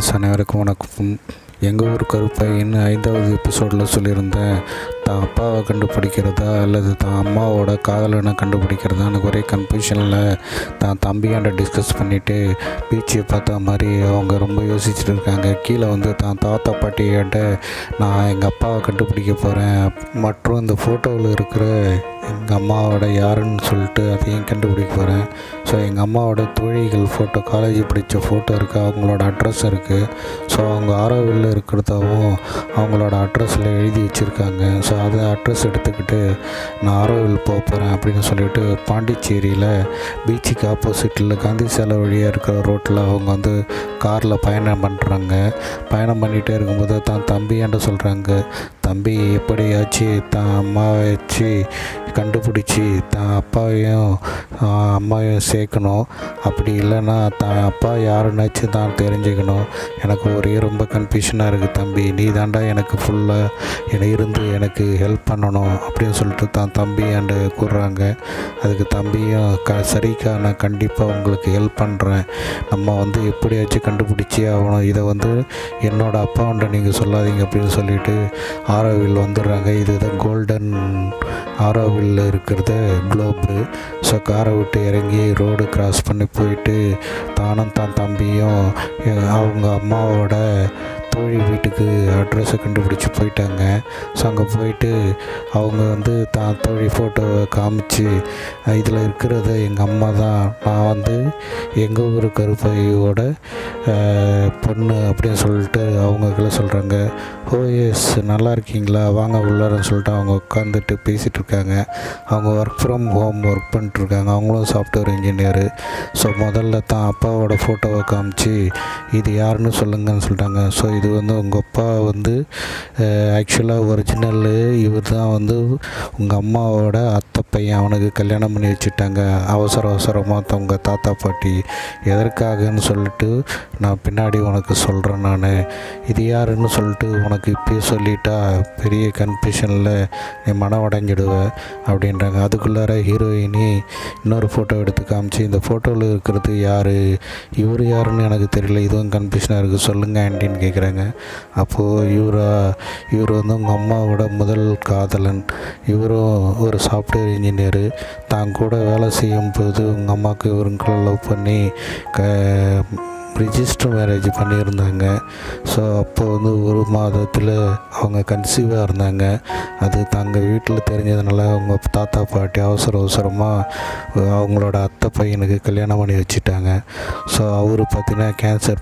Viewers அனைவருக்கும் வணக்கம். எங்கள் ஊர் கருப்பையின் ஐந்தாவது எபிசோடில் சொல்லியிருந்தேன். தான் அப்பாவை கண்டுபிடிக்கிறதா அல்லது தான் அம்மாவோட காதலனை கண்டுபிடிக்கிறதா? எனக்கு ஒரே கன்ஃபியூஷனில் தான் தம்பியாண்ட டிஸ்கஸ் பண்ணிவிட்டு பீச்சை பார்த்த மாதிரி அவங்க ரொம்ப யோசிச்சுட்டு இருக்காங்க. கீழே வந்து தான் தாத்தா பாட்டியாண்ட நான் எங்கள் அப்பாவை கண்டுபிடிக்க போகிறேன் மற்றும் இந்த ஃபோட்டோவில் இருக்கிற எங்கள் அம்மாவோட யாருன்னு சொல்லிட்டு அதையும் கண்டுபிடிக்க போகிறேன். ஸோ எங்கள் அம்மாவோட தோழிகள் ஃபோட்டோ காலேஜ் படித்த ஃபோட்டோ இருக்குது அவங்களோட அட்ரஸ் இருக்குது ஸோ அவங்க ஆரோவில் இருக்கிறதாவும் அவங்களோட அட்ரஸில் எழுதி வச்சுருக்காங்க. ஸோ அதை அட்ரஸ் எடுத்துக்கிட்டு நான் ஆரோவில் போக போகிறேன் அப்படின்னு சொல்லிட்டு பாண்டிச்சேரியில் பீச்சுக்கு ஆப்போசிட்டில் காந்தி சாலை வழியாக இருக்கிற ரோட்டில் அவங்க வந்து காரில் பயணம் பண்ணுறாங்க பயணம் பண்ணிகிட்டே இருக்கும்போது தான் தம்பியாண்ட சொல்கிறாங்க தம்பி எப்படியாச்சு தான் அம்மாவை வச்சு கண்டுபிடிச்சி தான் அப்பாவையும் அம்மாவையும் சேர்க்கணும். அப்படி இல்லைன்னா தான் அப்பா யாருன்னாச்சும் தான் தெரிஞ்சுக்கணும். எனக்கு ஒரே ரொம்ப கன்ஃபியூஷனாக இருக்குது தம்பி. நீ தாண்டா எனக்கு ஃபுல்லாக என இருந்து எனக்கு ஹெல்ப் பண்ணணும் அப்படின்னு சொல்லிட்டு தான் தம்பி அண்டு கூறுறாங்க. அதுக்கு தம்பியும் க சரிக்கா நான் கண்டிப்பாக உங்களுக்கு ஹெல்ப் பண்ணுறேன் நம்ம வந்து எப்படியாச்சும் கண்டுபிடிச்சி ஆகணும். இதை வந்து என்னோடய அப்பாவுண்ட நீங்கள் சொல்லாதீங்க அப்படின்னு சொல்லிட்டு ஆரோவில் வந்துடுறாங்க இதுதான் கோல்டன் ஆரோவில் இருக்கிறது குளோபு ஸோ காரை விட்டு இறங்கி ரோடு கிராஸ் பண்ணி போயிட்டு தானும் தான் தம்பியும் அவங்க அம்மாவோட தோழி வீட்டுக்கு அட்ரஸை கண்டுபிடிச்சி போயிட்டாங்க. ஸோ அங்கே போயிட்டு அவங்க வந்து தான் தோழி ஃபோட்டோவை காமிச்சு இதில் இருக்கிறத எங்கள் அம்மா தான். நான் வந்து எங்கள் ஊர் கருப்பையோட பொண்ணு அப்படின்னு சொல்லிட்டு அவங்களுக்குள்ள சொல்கிறாங்க ஓ எஸ் நல்லா இருக்கீங்களா? வாங்க உள்ளாரன்னு சொல்லிட்டு அவங்க உட்காந்துட்டு பேசிகிட்டு இருக்காங்க. அவங்க ஒர்க் ஃப்ரம் ஹோம் ஒர்க் பண்ணிட்டுருக்காங்க அவங்களும் சாஃப்ட்வேர் இன்ஜினியரு ஸோ முதல்ல தான் அப்பாவோட ஃபோட்டோவை காமிச்சு இது யாருன்னு சொல்லுங்கன்னு சொல்லிட்டாங்க. ஸோ இது வந்து உங்கள் அப்பா வந்து ஆக்சுவலாக ஒரிஜினல் இவர் தான் வந்து உங்கள் அம்மாவோட அத்தை பையன். அவனுக்கு கல்யாணம் பண்ணி வச்சுட்டாங்க. அவசர அவசரமாக உங்கள் தாத்தா பாட்டி எதற்காகன்னு சொல்லிட்டு நான் பின்னாடி உனக்கு சொல்கிறேன் நான். இது யாருன்னு சொல்லிட்டு உனக்கு இப்பயே சொல்லிட்டா பெரிய கன்ஃபியூஷனில் நீ மனம் உடஞ்சிடுவ அப்படின்றாங்க. அதுக்குள்ளார ஹீரோயினி இன்னொரு ஃபோட்டோ எடுத்து காமிச்சு இந்த ஃபோட்டோவில் இருக்கிறது யார்? இவர் யாருன்னு எனக்கு தெரியல. இதுவும் கன்ஃபியூஷனாக இருக்குது சொல்லுங்கள் ஆண்டின்னு கேட்குறாங்க அப்போது இவரா இவர் வந்து உங்கள் அம்மாவோட முதல் காதலன். இவரும் ஒரு சாஃப்ட்வேர் இன்ஜினியரு தான் கூட வேலை செய்யும் போது உங்கள் அம்மாவுக்கு இவருங்களை லவ் பண்ணி க ரிஜிஸ்டர் மேரேஜ் பண்ணியிருந்தாங்க. ஸோ அப்போ வந்து ஒரு மாதத்தில் அவங்க கன்சீவாக இருந்தாங்க. அது தங்கள் வீட்டில் தெரிஞ்சதுனால அவங்க தாத்தா பாட்டி அவசர அவசரமாக அவங்களோட அத்தை பையனுக்கு கல்யாணம் பண்ணி வச்சுட்டாங்க. ஸோ அவர் பார்த்தீங்கன்னா கேன்சர்